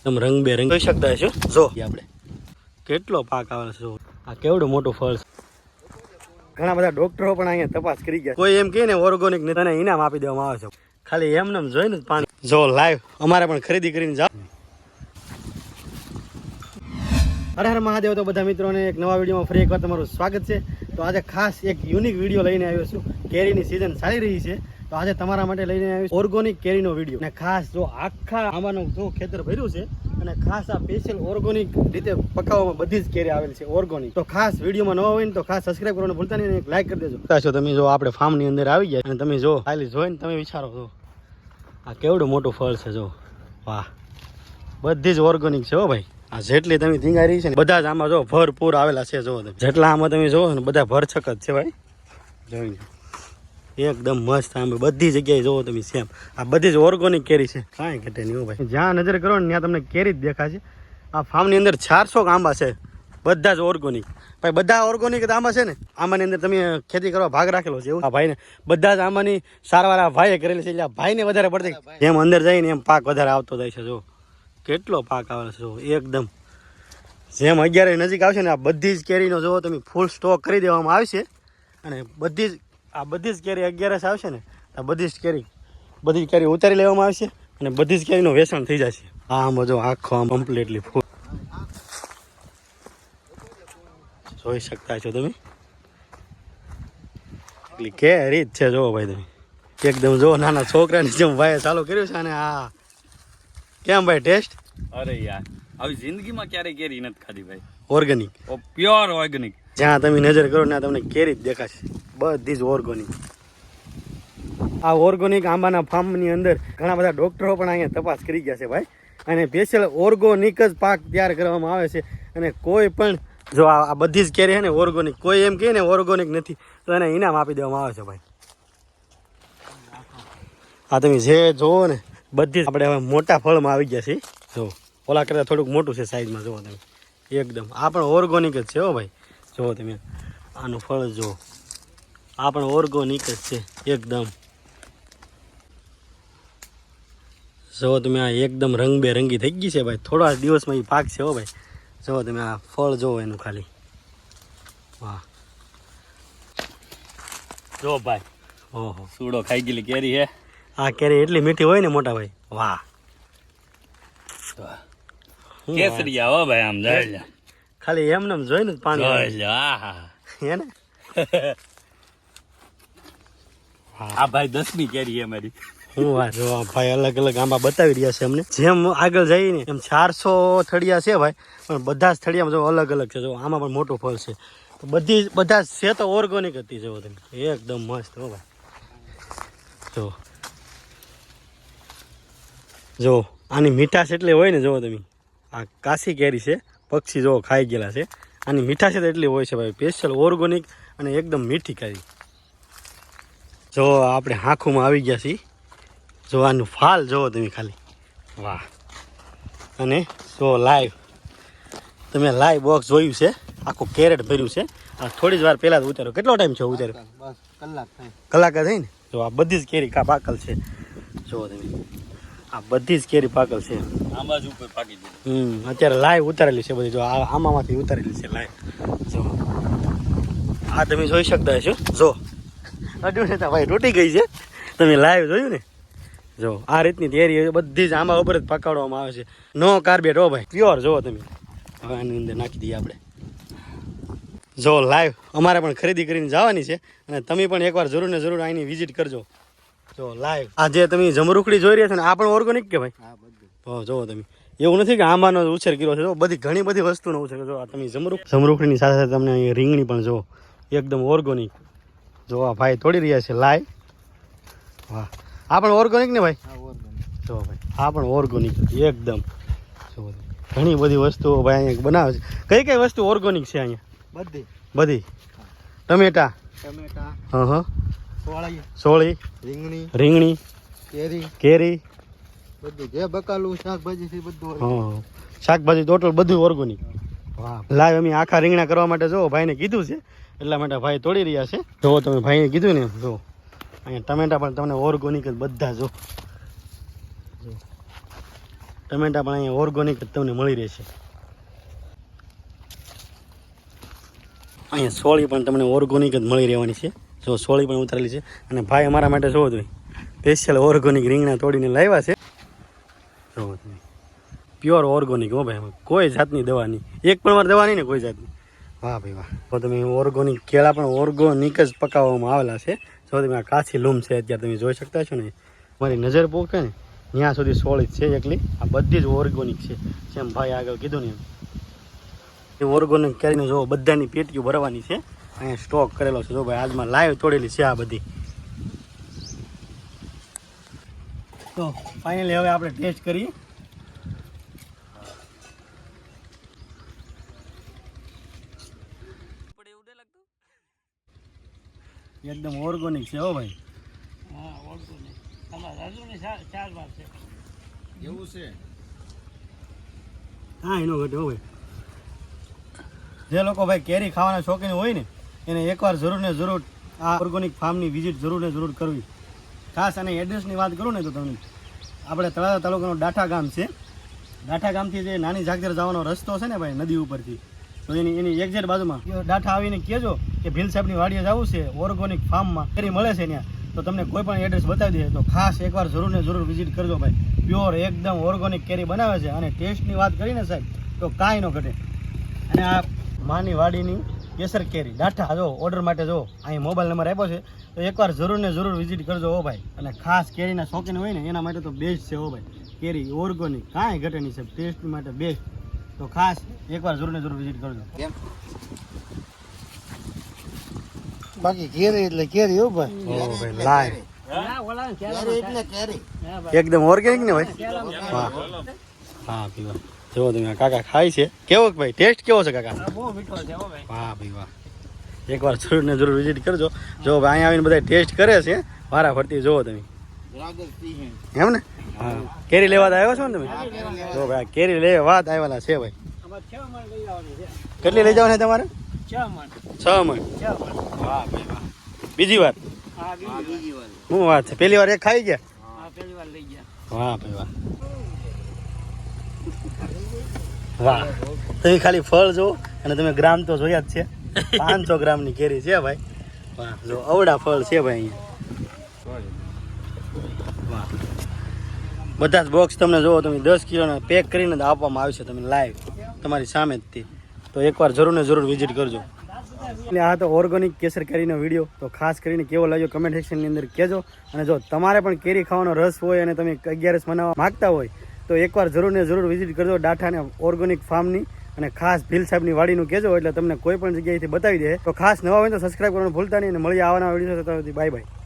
એકદમ રંગબેરંગ જોઈ શકતા છો જો. આપણે. કેટલો પાક આવે છે આ કેવડું મોટું ફળ છે. ઘણા બધા ડોક્ટરો પણ અહીંયા તપાસ કરી ગયા કોઈ એમ કહે ને ઓર્ગોનિક ને તને ઇનામ આપી દેવામાં આવે છે. ખાલી એમને એમ જોઈને જ પાણી. જો લાઈવ. અમારે પણ ખરીદી કરીને જાઓ. હર હર મહાદેવ. તો બધા મિત્રોને એક નવા વિડીયોમાં ફરી એકવાર તમારું સ્વાગત છે. તો આજે ખાસ એક યુનિક વીડિયો લઈને આવ્યો છું. કેરીની સિઝન ચાલી રહી છે. તો આજે તમારા માટે લઈને આવ્યો ઓર્ગોનિક કેરીનો વીડિયો. અને ખાસ જો આખા આમાંનું જો ખેતર ભર્યું છે, અને ખાસ આ સ્પેશિયલ ઓર્ગોનિક રીતે પકાવવામાં બધી જ કેરી આવેલ છે, ઓર્ગોનિક. તો ખાસ વિડીયોમાં નવા હોય ને તો ખાસ સબસ્ક્રાઇબ કરવાનું ભૂલતા નહીં એક લાઈક કરી દેજો. છો તમે જો આપણે ફાર્મની અંદર આવી ગયા અને તમે જો ખાલી જોઈને તમે વિચારો છો આ કેવડું મોટું ફળ છે જો. વાહ. બધી જ ઓર્ગોનિક છે હો ભાઈ. આ જેટલી તમે ધીંગારી છે ને બધા જ આમાં જો ભરપૂર આવેલા છે જો. જેટલા આમાં તમે જોવો ને બધા ભરછક જ છે ભાઈ. જોઈ. એકદમ મસ્ત આમ બધી જગ્યાએ જોવો તમે સેમ. આ બધી જ ઓર્ગોનિક કેરી છે. કાંઈ ઘટે નહીં ભાઈ. જ્યાં નજર કરો ને ત્યાં તમને કેરી જ દેખાશે. આ ફાર્મની અંદર ચારસો આંબા છે. બધા જ ઓર્ગોનિક ભાઈ, બધા ઓર્ગોનિક આંબા છે ને? આંબાની અંદર તમે ખેતી કરવા ભાગ રાખેલો છે એવું? આ ભાઈને બધા જ આંબાની સારવાર આ ભાઈએ કરેલી છે એટલે આ ભાઈને વધારે પડતી. જેમ અંદર જઈને એમ પાક વધારે આવતો જાય છે, જો. કેટલો પાક આવે છે, જો. એકદમ. જેમ અગિયાર નજીક આવશે ને આ બધી જ કેરીનો જો તમે ફૂલ સ્ટોક કરી દેવામાં આવશે. અને બધી જ આ બધી જ કેરી અગિયારસ આવશે ને આ બધી જ કેરી બધી જ કેરી ઉતારી લેવામાં આવશે અને બધી જ કેરીનું વેચાણ થઈ જશે. આ આમ જો આખો આમ કમ્પ્લીટલી ફૂલ જોઈ શકતા છો તમે? એટલી કેરી જ છે જુઓ ભાઈ તમે. એકદમ જો નાના છોકરાની જેમ ભાઈ ચાલુ કર્યું છે અને આ. કેમ ભાઈ ટેસ્ટ? અરે યાર આવી જિંદગીમાં ક્યારેય કેરી નથી ખાધી ભાઈ. ઓર્ગેનિક પ્યોર ઓર્ગેનિક જ્યાં તમે નજર કરો ત્યાં તમને કેરી જ દેખાશે. બધી જ ઓર્ગોનિક આ ઓર્ગોનિક આંબાના ફાર્મની અંદર ઘણા બધા ડૉક્ટરો પણ અહીંયા તપાસ કરી ગયા છે ભાઈ. અને સ્પેશિયલ ઓર્ગોનિક જ પાક તૈયાર કરવામાં આવે છે. અને કોઈ પણ જો આ બધી જ કેરી છે ને ઓર્ગોનિક કોઈ એમ કહે ને ઓર્ગોનિક નથી, તો એને ઇનામ આપી દેવામાં આવે છે ભાઈ. આ તમે જે જોવો ને, બધી આપણે હવે મોટા ફળમાં આવી ગયા છીએ. જો, ઓલા કરતાં થોડુંક મોટું છે સાઈઝમાં જુઓ તમે. એકદમ. આ પણ ઓર્ગોનિક જ છે હો ભાઈ. જુઓ તમે આનું ફળ જુઓ આ પણ ઓર્ગોનિક જ છે એકદમ. જુઓ તમે આ એકદમ રંગબેરંગી થઈ ગઈ છે ભાઈ. થોડા દિવસમાં એ પાક છે હો ભાઈ. જુઓ તમે આ ફળ જુઓ એનું ખાલી. વાહ. જો ભાઈ. ઓહો. સૂડો ખાઈ ગયેલી કેરી હે. આ કેરી એટલી મીઠી હોય ને મોટા ભાઈ. વાહ. કેસરી આવો ભાઈ આમ લે ખાલી એમને એમ જોઈને જ પાણી હે ને? આ ભાઈ દસમી કેરી છે મારી. હું વાત ભાઈ અલગ અલગ આંબા બતાવી રહ્યા છે અમને. જેમ આગળ જઈને એમ ચારસો થળિયા છે ભાઈ પણ બધા જ થળિયામાં જો અલગ અલગ છે. જો આમાં પણ મોટું ફળ છે. તો બધી બધા જ છે તો ઓર્ગોનિક હતી જો તમે. એકદમ મસ્ત હો ભાઈ. જો. જો આની મીઠાશ એટલે હોય ને જો તમે. આ કાશી કેરી છે. પક્ષી જો ખાઈ ગયેલા છે. આની મીઠાશ એટલી હોય છે ભાઈ. સ્પેશિયલ ઓર્ગોનિક અને એકદમ મીઠી કેરી જો આપણે હાંખુમાં આવી ગયા છીએ. જો આનું ફાલ જોવો તમે ખાલી. વાહ. અને જો લાઈવ તમે લાઈવ બોક્સ જોયું છે. આખું કેરેટ ભર્યું છે. આ થોડી જ વાર પહેલાં જ ઉતાર્યો. કેટલો ટાઈમ છે ઉતાર્યો? કલાક કલાક થઈ ને જો આ બધી જ કેરી કા પાકલ છે. જુઓ તમે. આ બધી જ કેરી પાકલ છે. આંબા જ ઉપર પાકી ગઈ. હમ અત્યારે લાઈવ ઉતારેલી છે બધી. જો આ આમાંથી ઉતારેલી છે લાઈવ. જો. આ તમે જોઈ શકતા હશો. જો. અડ્યું ને ભાઈ તૂટી ગઈ છે. તમે લાઈવ જોયું ને? જો આ રીતની તૈયારી બધી જ આંબા ઉપર જ પકડવામાં આવે છે. નો કાર્બેટ હો ભાઈ. પ્યોર જુઓ તમે. હવે આની અંદર નાખી દઈએ આપણે. જો લાઈવ. અમારે પણ ખરીદી કરીને જવાની છે. અને તમે પણ એકવાર જરૂર ને જરૂર અહીંની વિઝિટ કરજો. જો લાઈવ આ જે તમે જમરૂખડી જોઈ રહ્યા છો ને આ પણ ઓર્ગોનિક કે ભાઈ? હા બધું. જોવો તમે. એવું નથી કે આંબાનો ઉછેર કર્યો છે. જો બધી ઘણી બધી વસ્તુનો ઉછેર જો આ તમે જમરૂખ જમરૂખની સાથે સાથે તમને અહીં રીંગણી પણ જો એકદમ ઓર્ગોનિક જો આ ભાઈ તોડી રહ્યા છે લાય વાહ. આ પણ ઓર્ગોનિક ને ભાઈ? જો ભાઈ આ પણ ઓર્ગોનિક એકદમ. જો ઘણી બધી વસ્તુઓ ભાઈ અહીંયા બનાવે છે. કઈ કઈ વસ્તુ ઓર્ગોનિક છે અહીંયા? બધી. બધી. ટમેટા. ટમેટા. હં હં. સોળી સોળી રીંગણી રીંગણી કેરી કેરી. બધું જે બકાલું શાકભાજી થી બધું. હા શાકભાજી ટોટલ બધું ઓર્ગોનિક. લાઈવ અમે આખા રીંગણા કરવા માટે જો ભાઈને કીધું છે એટલા માટે ભાઈ તોડી રહ્યા છે. જો તમે ભાઈને કીધું ને જો અહીંયા ટમેટા પણ તમને ઓર્ગોનિક જ બધા જો. ટમેટા પણ અહીંયા ઓર્ગોનિક જ તમને મળી રહેશે. અહીંયા સોળી પણ તમને ઓર્ગોનિક જ મળી રહેવાની છે. જો સોળી પણ ઉતારેલી છે. અને ભાઈ અમારા માટે જોવો જોઈએ સ્પેશિયલ ઓર્ગોનિક રીંગણા તોડીને લાવ્યા છે. જોવો તમે પ્યોર ઓર્ગોનિક હો ભાઈ, કોઈ જાતની દવા નહીં. એક પણ વાર દવા નહીં ને, કોઈ જાતની. વાહ ભાઈ વાહ. તો તમે ઓર્ગોનિક કેળા પણ ઓર્ગોનિક જ પકાવવામાં આવેલા છે. જો તમે આ કાચી લૂમ છે અત્યારે તમે જોઈ શકતા છો ને, મારી નજર પોકે ને ત્યાં સુધી સોળી છે એકલી. આ બધી જ ઓર્ગોનિક છે. જેમ ભાઈ આગળ કીધું ને એ ઓર્ગોનિક કરીને જો બધાની પેટીઓ ભરવાની છે. અહીંયા સ્ટોક કરેલો છે જો ભાઈ આજમાં લાઈવ તોડેલી છે આ બધી. તો ફાઇનલી હવે આપણે ટેસ્ટ કરીએ. એકદમ ઓર્ગોનિક છે હો ભાઈ. એવું છે? હા એનો ઘટે હો ભાઈ. જે લોકો ભાઈ કેરી ખાવાના શોખીન હોય ને એને એકવાર જરૂર ને જરૂર આ ઓર્ગોનિક ફાર્મની વિઝિટ જરૂર ને જરૂર કરવી. ખાસ અને એડ્રેસની વાત કરું ને તો તમને. આપણે તળાજા તાલુકાનું ડાઠા ગામ છે. ડાઠા ગામથી જે નાની જાગદર જવાનો રસ્તો છે ને ભાઈ, નદી ઉપરથી. તો એની એની એક્ઝેટ બાજુમાં. ડાઠા આવીને કહેજો કે ભીલ સાહેબની વાડીએ જવું છે ઓર્ગોનિક ફાર્મમાં કેરી મળે છે ત્યાં. તો તમને કોઈ પણ એડ્રેસ બતાવી દે. તો ખાસ એકવાર જરૂર ને જરૂર વિઝિટ કરજો ભાઈ. પ્યોર એકદમ ઓર્ગોનિક કેરી બનાવે છે. અને ટેસ્ટની વાત કરીને સાહેબ, તો કાંઈ ન ઘટે. અને આ માની વાડીની કેસર કેરી. ડાઠા જો ઓર્ડર માટે જો અહીં મોબાઈલ નંબર આપ્યો છે. તો એકવાર જરૂર ને જરૂર વિઝિટ કરજો હો ભાઈ. અને ખાસ કેરીના શોખીન હોય ને એના માટે તો બેસ્ટ છે હો ભાઈ. કેરી ઓર્ગોનિક કાંઈ ઘટે નહીં સાહેબ. ટેસ્ટ માટે બેસ્ટ તો ખાસ એકવાર જરૂર ને જરૂર વિઝિટ કરજો. બાકી કેરી એટલે કેરી હો ભાઈ. ઓ ભાઈ લાય. કેરી. એટલે કેરી. એકદમ ઓર્ગેનિક ને ભાઈ હા. હા પીવા જો તમે કાકા ખાય છે. કેવો ભાઈ? ટેસ્ટ કેવો છે કાકા? વાહ ભાઈ વાહ. એકવાર જરૂર ને જરૂર વિઝિટ કરજો. જો ભાઈ અહીંયા આવીને બધા ટેસ્ટ કરે છે વારા ફરતી જોવો તમે. એમ ને? હા. કેરી લેવા આવ્યો છો ને તમે? જો ભાઈ કેરી લેવા વાત આવેલા છે ભાઈ. કેટલી લઈ જવાની છે તમારે? છ મણ. વાહ ભાઈ બીજી વાર. શું વાત છે? પહેલી વાર એક ખાઈ ગયા. વાહ ભાઈ વાહ. વાહ. તમે ખાલી ફળ જો અને તમે ગ્રામ તો જોયા જ છે. પાંચસો ગ્રામની કેરી છે ભાઈ. વાહ, જો અવડા ફળ છે ભાઈ અહીંયા. વાહ. બધા જ બોક્સ તમને જોવો તમે દસ કિલોના પેક કરીને જ આપવામાં આવશે તમે લાઈવ તમારી સામે જ તો એકવાર જરૂર ને જરૂર વિઝિટ કરજો. એટલે આ તો ઓર્ગોનિક કેસર કેરીનો વીડિયો તો ખાસ કરીને કેવો લાગ્યો કમેન્ટ સેક્શનની અંદર કહેજો. અને જો તમારે પણ કેરી ખાવાનો રસ હોય અને તમે અગિયારસ મનાવવા માગતા હોય તો એકવાર જરૂર ને જરૂર વિઝિટ કરજો ડાઠાને ઓર્ગોનિક ફાર્મની અને ખાસ ભીલ સાહેબની વાડીનું કહેજો એટલે તમને કોઈ પણ જગ્યાએથી બતાવી દે. તો ખાસ નવા હોય તો સબસ્ક્રાઈબ કરવાનું ભૂલતા નહીં અને મળીએ આવવાના વીડિયો બાય બાય